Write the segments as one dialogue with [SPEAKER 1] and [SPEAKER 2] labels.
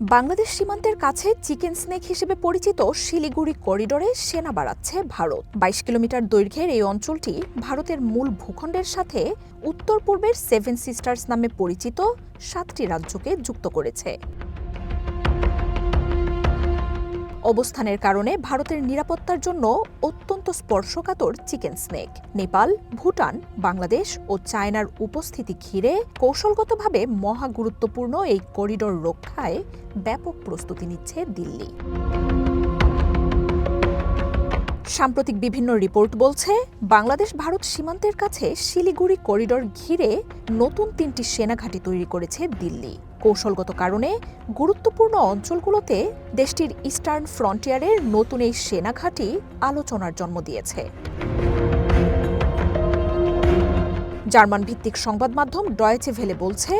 [SPEAKER 1] বাংলাদেশ সীমান্তের কাছে chicken snake হিসেবে পরিচিত শিলিগুড়ি করিডোরে সেনা বাড়াচ্ছে ভারত। বাইশ কিলোমিটার দৈর্ঘ্যের এই অঞ্চলটি ভারতের মূল ভূখণ্ডের সাথে উত্তর পূর্বের সেভেন সিস্টার্স নামে পরিচিত সাতটি রাজ্যকে যুক্ত করেছে। অবস্থানের কারণে ভারতের নিরাপত্তার জন্য অত্যন্ত স্পর্শকাতর চিকেন স্নেক। নেপাল, ভুটান, বাংলাদেশ ও চায়নার উপস্থিতি ঘিরে কৌশলগতভাবে মহা গুরুত্বপূর্ণ এই করিডোর রক্ষায় ব্যাপক প্রস্তুতি নিচ্ছে দিল্লি। সাম্প্রতিক বিভিন্ন রিপোর্ট বলছে, বাংলাদেশ ভারত সীমান্তের কাছে শিলিগুড়ি করিডোর ঘিরে নতুন তিনটি সেনাঘাঁটি তৈরি করেছে দিল্লি। কৌশলগত কারণে গুরুত্বপূর্ণ অঞ্চলগুলোতে দেশটির ইস্টার্ন ফ্রন্টিয়ারের নতুন এই সেনাঘাঁটি আলোচনার জন্ম দিয়েছে। জার্মান ভিত্তিক সংবাদ মাধ্যম ডয়েচে ভেলে বলছে,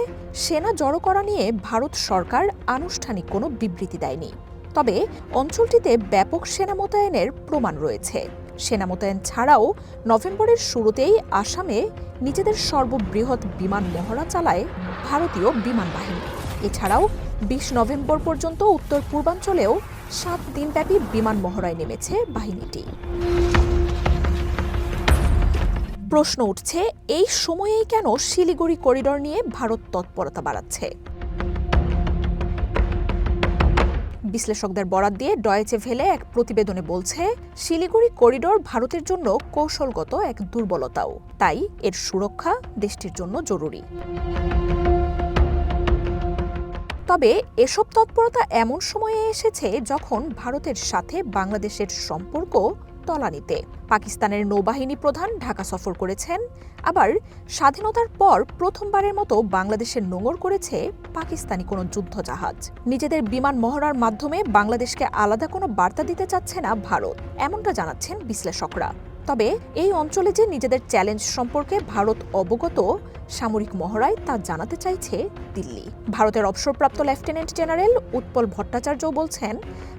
[SPEAKER 1] সেনা জড়ো করা নিয়ে ভারত সরকার আনুষ্ঠানিক কোনো বিবৃতি দেয়নি। তবে অঞ্চলটিতে ব্যাপক সেনা মোতায়েনের প্রমাণ রয়েছে। সেনা মোতায়েন ছাড়াও নভেম্বরের শুরুতেই আসামে নিজেদের সর্ববৃহৎ বিমান মহড়া চালায় ভারতীয় বিমান বাহিনী। এছাড়াও বিশ নভেম্বর পর্যন্ত উত্তর পূর্বাঞ্চলেও সাত দিনব্যাপী বিমান মহড়ায় নেমেছে বাহিনীটি। প্রশ্ন উঠছে, এই সময়েই কেন শিলিগুড়ি করিডোর নিয়ে ভারত তৎপরতা বাড়াচ্ছে? বিশ্লেষকদের বরাত দিয়ে ডয়েচে ভেলে এক প্রতিবেদনে বলছে, শিলিগুড়ি করিডোর ভারতের জন্য কৌশলগত এক দুর্বলতাও। তাই এর সুরক্ষা দেশটির জন্য জরুরি। তবে এসব তৎপরতা এমন সময়ে এসেছে যখন ভারতের সাথে বাংলাদেশের সম্পর্ক তলানিতে। পাকিস্তানের নৌবাহিনী প্রধান ঢাকা সফর করেছেন। আবার স্বাধীনতার পর প্রথমবারের মতো বাংলাদেশের নোঙর করেছে পাকিস্তানি কোনো যুদ্ধ জাহাজ নিজেদের বিমান মহড়ার মাধ্যমে বাংলাদেশকে আলাদা কোনো বার্তা দিতে চাচ্ছে না ভারত, এমনটা জানাচ্ছেন বিশ্লেষকরা। তবে এই অঞ্চলে যে নিজেদের চ্যালেঞ্জ সম্পর্কে ভারত অবগত, সামরিক মহড়ায় তা জানাতে চাইছে দিল্লি। ভারতের অবসরপ্রাপ্ত লেফটেন্যান্ট জেনারেল উৎপল ভট্টাচার্য বলছেন,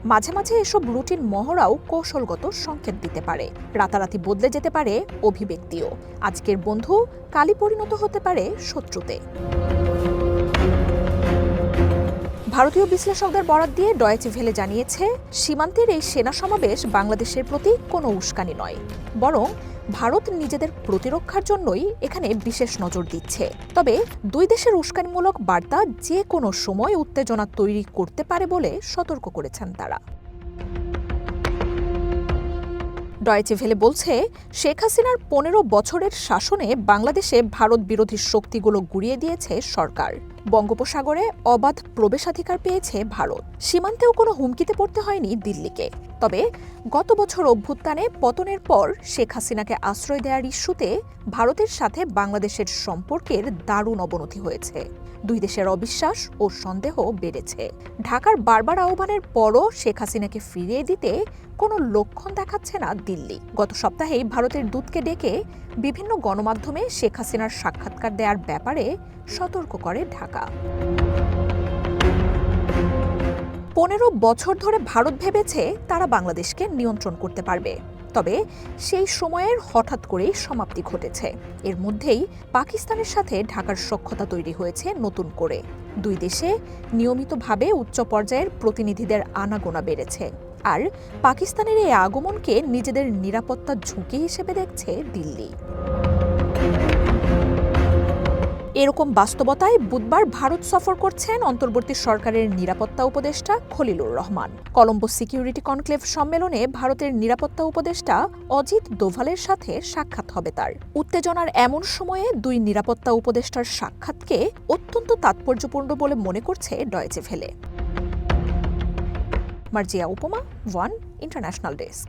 [SPEAKER 1] মাঝে মাঝে এসব রুটিন মহড়াও কৌশলগত সংকেত দিতে পারে। রাতারাতি বদলে যেতে পারে অভিব্যক্তিও। আজকের বন্ধু কালি পরিণত হতে পারে শত্রুতে। ভারতীয় বিশ্লেষকদের বরাত দিয়ে ডয়েচে ভেলে জানিয়েছে, সীমান্তের এই সেনা সমাবেশ বাংলাদেশের প্রতি কোনো উস্কানি নয়, বরং ভারত নিজেদের প্রতিরক্ষার জন্যই এখানে বিশেষ নজর দিচ্ছে। তবে দুই দেশের উস্কানিমূলক বার্তা যে কোনো সময় উত্তেজনা তৈরি করতে পারে বলে সতর্ক করেছেন তারা। ডয়েচে ভেলে বলছে, শেখ হাসিনার পনেরো বছরের শাসনে বাংলাদেশে ভারত বিরোধী শক্তিগুলো গুড়িয়ে দিয়েছে সরকার। বঙ্গোপসাগরে অবাধ প্রবেশাধিকার পেয়েছে ভারত। সীমান্তেও কোনো হুমকিতে পড়তে হয়নি দিল্লিকে। তবে গত বছর অভ্যুত্থানে পতনের পর শেখ হাসিনাকে আশ্রয় দেওয়ার ইস্যুতে ভারতের সাথে বাংলাদেশের সম্পর্কের দারুণ অবনতি হয়েছে। দুই দেশের অবিশ্বাস ও সন্দেহ বেড়েছে। ঢাকার বারবার আহ্বানের পরও শেখ হাসিনাকে ফিরিয়ে দিতে কোনো লক্ষণ দেখাচ্ছে না দিল্লি। গত সপ্তাহেই ভারতের দূতকে ডেকে বিভিন্ন গণমাধ্যমে শেখ হাসিনার সাক্ষাৎকার দেওয়ার ব্যাপারে সতর্ক করে ঢাকা। পনেরো বছর ধরে ভারত ভেবেছে তারা বাংলাদেশকে নিয়ন্ত্রণ করতে পারবে। তবে সেই সময়ের হঠাৎ করেই সমাপ্তি ঘটেছে। এর মধ্যেই পাকিস্তানের সাথে ঢাকার সক্ষতা তৈরি হয়েছে নতুন করে। দুই দেশে নিয়মিতভাবে উচ্চ পর্যায়ের প্রতিনিধিদের আনাগোনা বেড়েছে। আর পাকিস্তানের এই আগমনকে নিজেদের নিরাপত্তা ঝুঁকি হিসেবে দেখছে দিল্লি। এরকম বাস্তবতায় বুধবার ভারত সফর করছেন অন্তর্বর্তী সরকারের নিরাপত্তা উপদেষ্টা খলিলুর রহমান। কলম্বো সিকিউরিটি কনক্লেভ সম্মেলনে ভারতের নিরাপত্তা উপদেষ্টা অজিত দোভালের সাথে সাক্ষাৎ হবে তার। উত্তেজনার এমন সময়ে দুই নিরাপত্তা উপদেষ্টার সাক্ষাৎকে অত্যন্ত তাৎপর্যপূর্ণ বলে মনে করছে ডয়েচে ভেলে মার্জিয়া উপমা, ওয়ান ইন্টারন্যাশনাল ডেস্ক।